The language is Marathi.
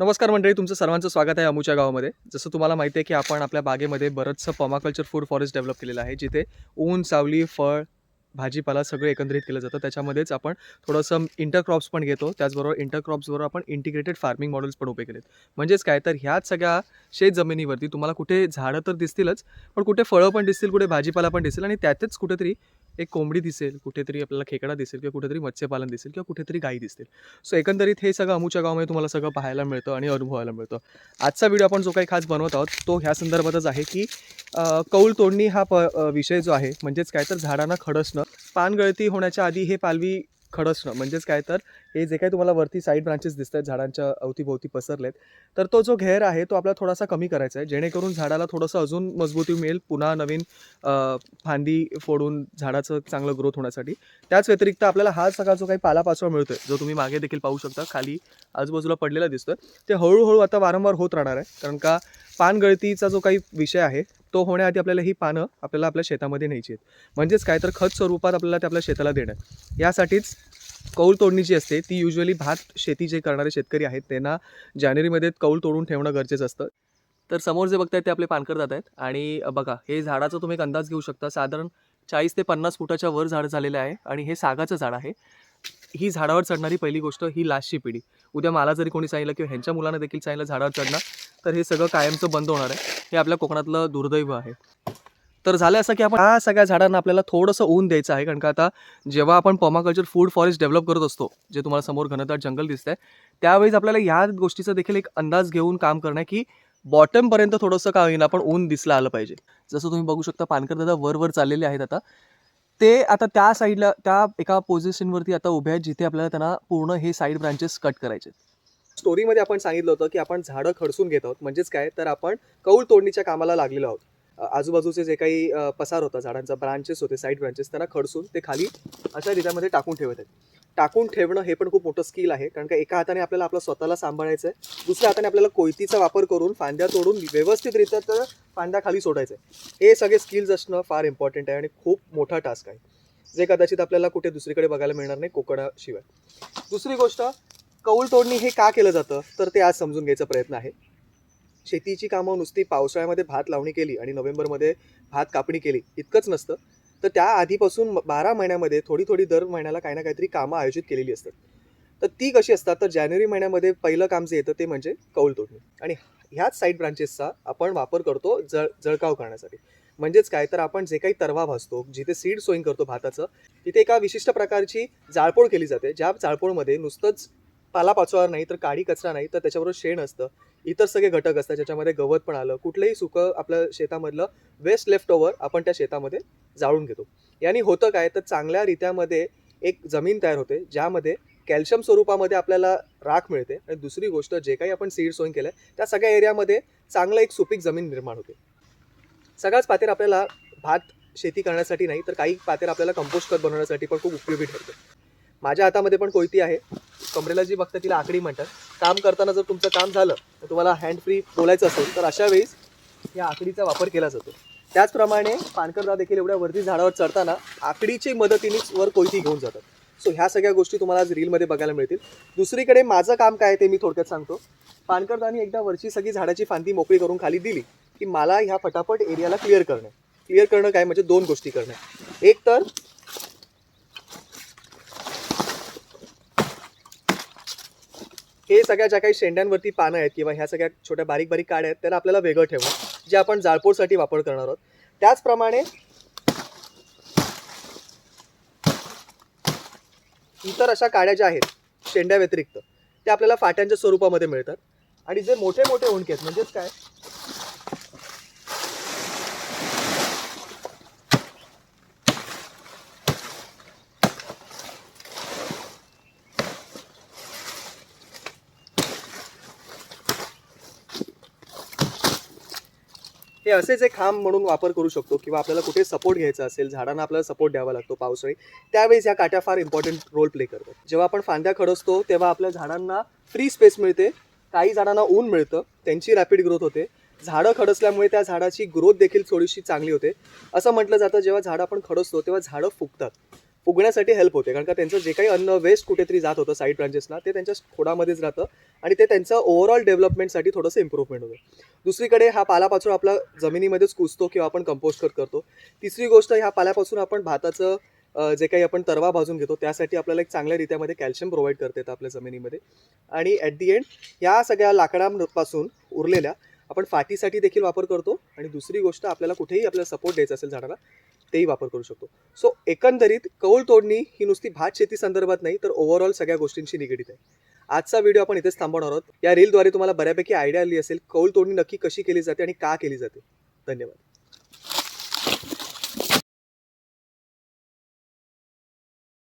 नमस्कार मंडळी तुमचं सर्वांचं स्वागत आहे अमुच्या गावामध्ये. जसं तुम्हाला माहिती आहे की आपण आपल्या बागेमध्ये बरंचसं पमाकल्चर फूड फॉरेस्ट डेव्हलप केलेलं आहे जिथे ऊन सावली फळ भाजीपाला सगळं एकंदरीत केलं जातं. त्याच्यामध्येच आपण थोडंसं इंटरक्रॉप्स पण घेतो. त्याचबरोबर इंटरक्रॉप्सबरोबर आपण इंटिग्रेटेड फार्मिंग मॉडेल्स पण उभे केलेत. म्हणजेच काय? तर ह्याच सगळ्या शेत जमिनीवरती तुम्हाला कुठे झाडं तर दिसतीलच पण कुठे फळं पण दिसतील कुठे भाजीपाला पण दिसेल आणि त्यातच कुठेतरी एक कोंबडी दिसेल कुठेतरी आपल्याला खेकडा दिसेल किंवा कुठेतरी मत्स्यपालन दिसेल किंवा कुठेतरी गाई दिसतील सो एकंदरीत हे सगळं अमूच्या गावामध्ये तुम्हाला सगळं पाहायला मिळतं आणि अनुभवायला मिळतं. आजचा व्हिडिओ आपण जो काही खास बनवत आहोत तो ह्या संदर्भातच आहे की कौल तोडणी हा प विषय जो आहे म्हणजेच काय तर झाडांना खडसणं पानगळती होण्याच्या आधी हे पालवी खडसणं म्हणजेच काय तर हे जे काही तुम्हाला वरती साईड ब्रांचेस दिसत आहेत झाडांच्या अवतीभोवती पसरलेत तर तो जो घेर आहे तो आपला थोडासा कमी करायचा आहे. जेणेकरून झाडाला थोडंसं अजून मजबूती मिळेल पुन्हा नवीन फांदी फोडून झाडाचं चांगलं ग्रोथ होण्यासाठी. त्याच व्यतिरिक्त आपल्याला हा सगळा जो काही पालापाचोळा मिळतोय जो तुम्ही मागे देखील पाहू शकता खाली आजूबाजूला पडलेला दिसतोय ते हळूहळू आता वारंवार होत राहणार आहे. कारण का पानगळतीचा जो काही विषय आहे तो होण्याआधी आपल्याला ही पानं आपल्याला आपल्या शेतामध्ये न्यायची आहेत. म्हणजेच काय तर खत स्वरूपात आपल्याला ते आपल्या शेताला देणं यासाठीच कौल तोडणी जी असते ती युजली भात शेती जे करणारे शेतकरी आहेत त्यांना जानेवारीमध्ये कौल तोडून ठेवणं गरजेचं असतं. तर समोर जे बघतायत ते आपले पानकर जात आहेत. आणि बघा हे झाडाचा तुम्ही एक अंदाज घेऊ शकता. साधारण चाळीस ते पन्नास फुटाच्या वर झाड झालेलं आहे आणि हे सागाचं झाड आहे. ही झाडावर चढणारी पहिली गोष्ट ही लास्टची पिढी. उद्या मला जरी कोणी सांगितलं किंवा ह्यांच्या मुलांना देखील सांगितलं झाडावर चढणं तर हे सगळं कायमचं बंद होणार आहे. हे आपल्या कोकणातलं दुर्दैव आहे. तर झालं असं की आपण ह्या सगळ्या झाडांना आपल्याला थोडंसं ऊन द्यायचं आहे. कारण का आता जेव्हा आपण पॉमाकल्चर फूड फॉरेस्ट डेव्हलप करत असतो जे तुम्हाला समोर घनदाट जंगल दिसतंय त्यावेळेस आपल्याला ह्या गोष्टीचा देखील एक अंदाज घेऊन काम करणं आहे की बॉटमपर्यंत थोडंसं का होईना पण ऊन दिसलं आलं पाहिजे. जसं तुम्ही बघू शकता पानकर दादा वर वर चाललेले आहेत आता. ते आता त्या साईडला त्या एका पोझिशनवरती आता उभे आहेत जिथे आपल्याला त्यांना पूर्ण हे साईड ब्रांचेस कट करायचे स्टोरीमध्ये आपण सांगितलं होतं की आपण झाडं खडसून घेत आहोत. म्हणजेच काय? तर आपण कौल तोडणीच्या कामाला लागलेलो आहोत. आजूबाजूचे जे काही पसार होता झाडांचा ब्रांचेस होते साईड ब्रांचेस त्यांना खडसून ते खाली अशा रित्यामध्ये टाकून ठेवत आहेत. टाकून ठेवणं हे पण खूप मोठं स्किल आहे. कारण का एका हाताने आपल्याला आपलं स्वतःला सांभाळायचं आहे. दुसऱ्या हाताने आपल्याला कोयतीचा वापर करून फांद्या तोडून व्यवस्थितरित्या तर फांद्या खाली सोडायचं आहे. हे सगळे स्किल्स असणं फार इम्पॉर्टंट आहे आणि खूप मोठा टास्क आहे. जे कदाचित आपल्याला कुठे दुसरीकडे बघायला मिळणार नाही कोकणाशिवाय. दुसरी गोष्ट कौल तोडणी हे का केलं जातं? तर ते आज समजून घ्यायचा प्रयत्न आहे. शेतीची कामं नुसती पावसाळ्यामध्ये भात लावणी केली आणि नोव्हेंबरमध्ये भात कापणी केली इतकंच नसतं. तर त्या आधीपासून बारा महिन्यामध्ये थोडी थोडी दर महिन्याला काही ना काहीतरी कामं आयोजित केलेली असतात. तर ती कशी असतात? तर जानेवारी महिन्यामध्ये पहिलं काम जे येतं ते म्हणजे कौल तोडणी. आणि ह्याच साईड ब्रांचेसचा आपण वापर करतो जळ जळकाव करण्यासाठी. म्हणजेच काय? तर आपण जे काही तरवा भासतो जिथे सीड सोईंग करतो भाताचं तिथे एका विशिष्ट प्रकारची जाळपोळ केली जाते ज्या जाळपोळमध्ये नुसतंच पालापाचोळा नाही तर काडी कचरा नाही तर त्याच्याबरोबर शेण असतं. इतर सगळे घटक असतात ज्याच्यामध्ये गवत पण आलं कुठलंही सुकं आपल्या शेतामधलं वेस्ट लेफ्ट ओव्हर आपण त्या शेतामध्ये जाळून घेतो. याने होतं काय? तर चांगल्या रित्यामध्ये एक जमीन तयार होते ज्यामध्ये कॅल्शियम स्वरूपामध्ये आपल्याला राख मिळते. आणि दुसरी गोष्ट जे काही आपण सीड सोईंग केलं आहे त्या सगळ्या एरियामध्ये चांगलं एक सुपीक जमीन निर्माण होते. सगळ्याच पातेर आपल्याला भात शेती करण्यासाठी नाही तर काही पातेर आपल्याला कंपोस्ट खत बनवण्यासाठी पण खूप उपयोगी ठरते. माझ्या हातामध्ये पण कोयती आहे. कमरेला जी बघता तिला आकडी म्हणतात. काम करताना जर तुमचं काम झालं तर तुम्हाला हँड फ्री बोलायचं असेल तर अशा वेळेस या आकडीचा वापर केला जातो. त्याचप्रमाणे पानकरदा देखील एवढ्या वरती झाडावर चढताना आकडीची मदतीनेच वर कोयती घेऊन जातात. सो ह्या सगळ्या गोष्टी तुम्हाला आज रीलमध्ये बघायला मिळतील. दुसरीकडे माझं काम काय ते मी थोडक्यात सांगतो. पानकरदानी एकदा वरची सगळी झाडाची फांदी मोकळी करून खाली दिली की मला ह्या फटाफट एरियाला क्लिअर करणं. क्लिअर करणं काय? म्हणजे दोन गोष्टी करणं. एक तर हे सगळ्या ज्या काही शेंड्यांवरती पानं आहेत किंवा ह्या सगळ्या छोट्या बारीक बारीक काड्या आहेत त्याला आपल्याला वेगळं ठेवणं जे आपण जाळपोळसाठी वापर करणार आहोत. त्याचप्रमाणे इतर अशा काड्या ज्या आहेत शेंड्या व्यतिरिक्त त्या आपल्याला फाट्यांच्या स्वरूपामध्ये मिळतात. आणि जे मोठे मोठे ओंडके आहेत म्हणजेच काय? हे असेच एक खांब म्हणून वापर करू शकतो किंवा आपल्याला कुठे सपोर्ट घ्यायचा असेल झाडांना आपल्याला सपोर्ट द्यावा लागतो पावसाळी त्यावेळेस या काट्या फार इम्पॉर्टंट रोल प्ले करतात. जेव्हा आपण फांद्या खडसतो तेव्हा आपल्या झाडांना फ्री स्पेस मिळते काही झाडांना ऊन मिळतं त्यांची रॅपिड ग्रोथ होते. झाडं खडसल्यामुळे त्या झाडाची ग्रोथ देखील थोडीशी चांगली होते. असं म्हटलं जातं जेव्हा झाडं आपण खडसतो तेव्हा झाडं फुगतात. फुगण्यासाठी हेल्प होते. कारण का त्यांचं जे काही अन्न वेस्ट कुठेतरी जात होतं साईड ब्रांचेसना ते त्यांच्या खोडामध्येच राहतं आणि ते त्यांचं ओव्हरऑल डेव्हलपमेंटसाठी थोडंसं इम्प्रूव्हमेंट होतं. दुसरीकडे हा पालापाचोळा आपला जमिनीमध्येच कुजतो किंवा आपण कंपोस्ट खत करतो. तिसरी गोष्ट ह्या पाल्यापासून आपण भाताचं जे काही आपण तरवा भाजून घेतो त्यासाठी आपल्याला एक चांगल्या रीत्यामध्ये कॅल्शियम प्रोव्हाइड करता येतं आपल्या जमिनीमध्ये. आणि ॲट दी एंड या सगळ्या लाकडांपासून उरलेल्या आपण फाटीसाठी देखील वापर करतो. आणि दुसरी गोष्ट आपल्याला कुठेही आपल्याला सपोर्ट द्यायचा असेल झाडाला तेही वापर करू शकतो. सो एकंदरीत कौल तोडणी ही नुसती भात शेती संदर्भात नाही तर ओव्हरऑल सगळ्या गोष्टींशी निगडीत आहे. आजचा व्हिडिओ आपण इथेच थांबवणार आहोत. या रीलद्वारे तुम्हाला बऱ्यापैकी आयडिया आली असेल कौल तोडणी नक्की कशी केली जाते आणि का केली जाते. धन्यवाद.